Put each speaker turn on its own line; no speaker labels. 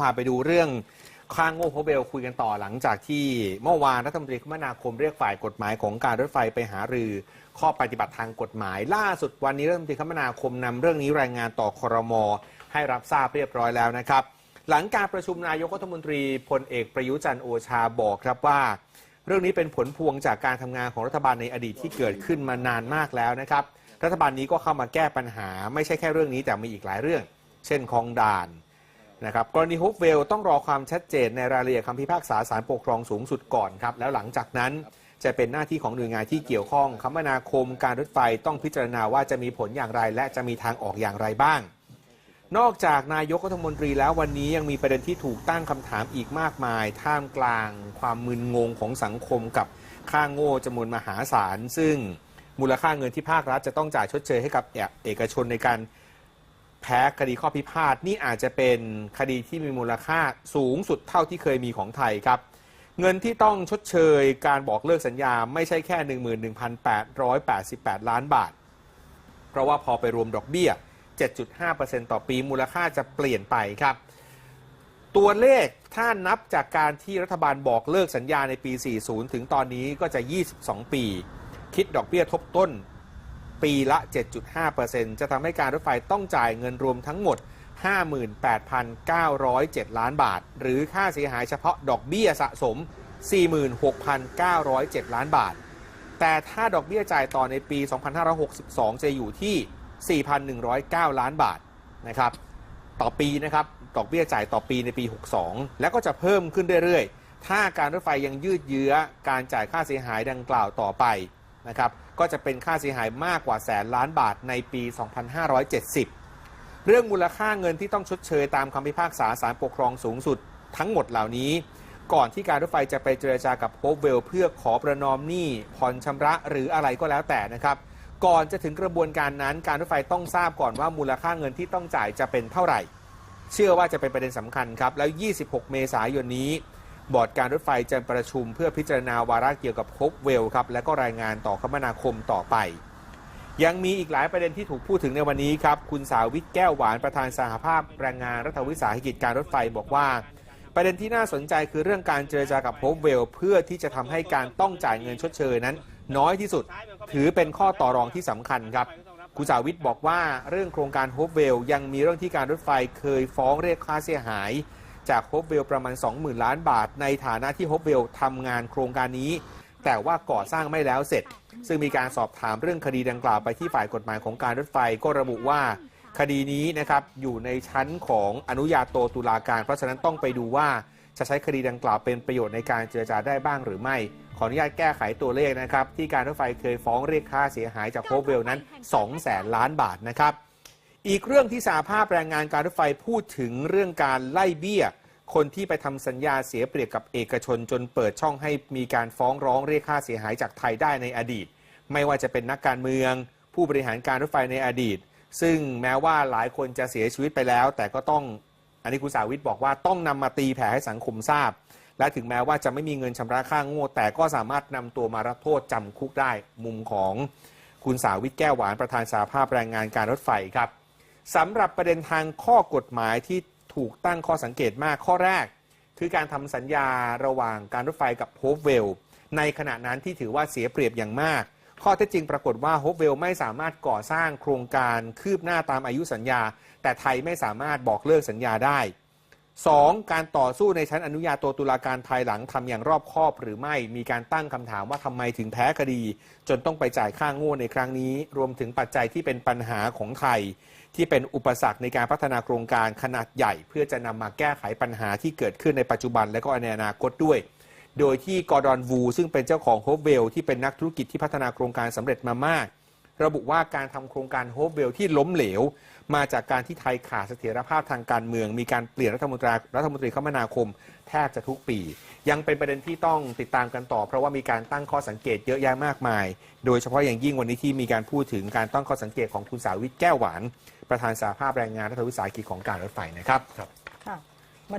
พาไปดูเรื่องข้างโง่โพเบลคุยกันต่อหลังจากที่เมื่อวานรัฐมนตรีคมนาคมเรียกฝ่ายกฎหมายของการรถไฟไปหารือ ข้อปฏิบัติทางกฎหมาย ล่าสุดวันนี้รัฐมนตรีคมนาคมนำเรื่องนี้รายงานต่อครม ให้รับทราบเรียบร้อยแล้วนะครับ หลังการประชุมนายกรัฐมนตรีพลเอกประยุจันโอชาบอกครับว่า เรื่องนี้เป็นผลพวงจากการทำงานของรัฐบาลในอดีตที่เกิดขึ้นมานานมากแล้วนะครับ รัฐบาลนี้ก็เข้ามาแก้ปัญหา ไม่ใช่แค่เรื่องนี้แต่มีอีกหลายเรื่อง เช่นคลองด่าน นะครับกรณีฮุบเวลต้องรอความชัดเจนในรายละเอียดคำพิพากษาศาลปกครองสูงสุดก่อนครับแล้วหลังจากนั้นจะเป็นหน้าที่ของหน่วยงานที่เกี่ยวข้องคมนาคมการรถไฟต้องพิจารณาว่าจะมีผลอย่างไร และจะมีทางออกอย่างไรบ้าง นอกจากนายกรัฐมนตรีแล้ววันนี้ยังมีประเด็นที่ถูกตั้งคำถามอีกมากมาย ท่ามกลาง ความมึนงงของสังคมกับค่างโง่จำนวนมหาศาล ซึ่งมูลค่าเงินที่ภาครัฐจะต้องจ่ายชดเชยให้กับเอกชนในการ แพ้คดีข้อพิพาทนี่อาจจะเป็นคดีที่มีมูลค่าสูงสุดเท่าที่เคยมีของไทยครับ เงินที่ต้องชดเชยการบอกเลิกสัญญาไม่ใช่แค่ 11,888 ล้านบาท เพราะว่าพอไปรวมดอกเบี้ย 7.5%ต่อปีมูลค่าจะเปลี่ยนไปครับ ตัวเลขถ้านับจากการที่รัฐบาลบอกเลิกสัญญาในปี 40 ถึงตอนนี้ก็จะ 22 ปี คิดดอกเบี้ยทบต้น ปีละ 7.5%จะทำให้การรถไฟต้องจ่ายเงินรวมทั้งหมด 58,907 ล้านบาท หรือค่าเสียหายเฉพาะดอกเบี้ยสะสม 46,907 ล้านบาท แต่ถ้าดอกเบี้ยจ่ายต่อในปี 2562 จะอยู่ที่ 4,109 ล้านบาทนะครับต่อปีนะครับดอกเบี้ยจ่ายต่อปีในปี 62 แล้วก็จะเพิ่มขึ้นเรื่อยๆ ถ้าการรถไฟยังยืดเยื้อการจ่ายค่าเสียหายดังกล่าวต่อไป นะครับก็จะเป็นค่าเสียหายมากกว่าแสนล้านบาทในปี 2570 เรื่องมูลค่าเงินที่ต้องชดเชยตามคำพิพากษาศาลปกครองสูงสุดทั้งหมดเหล่านี้ ก่อนที่การรถไฟจะไปเจรจากับโฮปเวลเพื่อขอประนอมหนี้ผ่อนชำระหรืออะไรก็แล้วแต่นะครับ ก่อนจะถึงกระบวนการนั้น การรถไฟต้องทราบก่อนว่ามูลค่าเงินที่ต้องจ่ายจะเป็นเท่าไหร่ เชื่อว่าจะเป็นประเด็นสำคัญครับแล้ว 26 เมษายนนี้ บอร์ดการรถไฟจะประชุมเพื่อพิจารณาวาระเกี่ยวกับโฮปเวลครับและก็รายงานต่อคมนาคมต่อไป ยังมีอีกหลายประเด็นที่ถูกพูดถึงในวันนี้ครับ คุณสาวิทแก้วหวานประธานสหภาพแรงงานรัฐวิสาหกิจการรถไฟบอกว่า ประเด็นที่น่าสนใจคือเรื่องการเจรจากับโฮปเวล เพื่อที่จะทำให้การต้องจ่ายเงินชดเชยนั้น น้อยที่สุด ถือเป็นข้อต่อรองที่สำคัญครับคุณสาวิทบอกว่าเรื่องโครงการโฮปเวลยังมีเรื่องที่การรถไฟเคยฟ้องเรียกค่าเสียหาย จากโฮปเวลประมาณ 20,000 ล้านบาท ในฐานะที่โฮปเวลทำงานโครงการนี้ แต่ว่าก่อสร้างไม่แล้วเสร็จ ซึ่งมีการสอบถามเรื่องคดีดังกล่าวไปที่ฝ่ายกฎหมายของการรถไฟก็ระบุว่า คดีนี้นะครับอยู่ในชั้นของอนุญาโตตุลาการ เพราะฉะนั้นต้องไปดูว่าจะใช้คดีดังกล่าวเป็นประโยชน์ในการเจรจาได้บ้างหรือไม่ ขออนุญาตแก้ไขตัวเลขนะครับ ที่การรถไฟเคยฟ้องเรียกค่าเสียหายจากโฮเวลนั้น2แสนล้านบาทนะครับ อีกเรื่องที่สาภาพแรงงานการรถไฟพูดถึงเรื่องการไล่เบี้ย คนที่ไปทำสัญญาเสียเปรียบกับเอกชนจนเปิดช่องให้มีการฟ้องร้องเรียกค่าเสียหายจากไทยได้ในอดีต ไม่ว่าจะเป็นนักการเมือง ผู้บริหารการรถไฟในอดีต ซึ่งแม้ว่าหลายคนจะเสียชีวิตไปแล้ว แต่ก็ต้องอันนี้คุณสาวิทย์บอกว่าต้องนำมาตีแผ่ให้สังคมทราบ และถึงแม้ว่าจะไม่มีเงินชำระค่างโง่แต่ก็สามารถนำตัวมารับโทษจำคุกได้ มุมของคุณสาวิทย์แก้วหวานประธานสาภาพแรงงานการรถไฟครับ สำหรับประเด็นทางข้อกฎหมายที่ถูกตั้งข้อสังเกตมากข้อแรก คือการทำสัญญาระหว่างการรถไฟกับโฮปเวลในขณะนั้นที่ถือว่าเสียเปรียบอย่างมาก ข้อเท็จจริงปรากฏว่าโฮปเวลไม่สามารถก่อสร้างโครงการคืบหน้าตามอายุสัญญา แต่ไทยไม่สามารถบอกเลิกสัญญาได้ 2. การต่อสู้ในชั้นอนุญาโตตุลาการภายหลังทำอย่างรอบคอบหรือไม่มีการตั้งคำถามว่าทำไมถึงแพ้คดี จนต้องไปจ่ายค่าโง่ในครั้งนี้ รวมถึงปัจจัยที่เป็นปัญหาของไทย ที่เป็นอุปสรรคในการพัฒนาโครงการขนาดใหญ่ เพื่อจะนำมาแก้ไขปัญหาที่เกิดขึ้นในปัจจุบันและก็ในอนาคตด้วย โดยที่กอร์ดอนวู ซึ่งเป็นเจ้าของโฮปเวลที่เป็นนักธุรกิจที่พัฒนาโครงการสำเร็จมามาก ระบุว่าการทำโครงการโฮปเวลที่ล้มเหลว มาจากการที่ไทยขาดเสถียรภาพทางการเมือง มีการเปลี่ยนรัฐมนตรีรัฐมนตรีคมนาคม แทบจะทุกปี ยังเป็นประเด็นที่ต้องติดตามกันต่อ เพราะว่ามีการตั้งข้อสังเกตเยอะแยะมากมาย โดยเฉพาะอย่างยิ่งวันนี้ที่มีการพูดถึงการตั้งข้อสังเกตของคุณสาวิทย์แก้วหวาน ประธานสาภาพแรงงานรัฐวิสาหกิจของการรถไฟนะครับ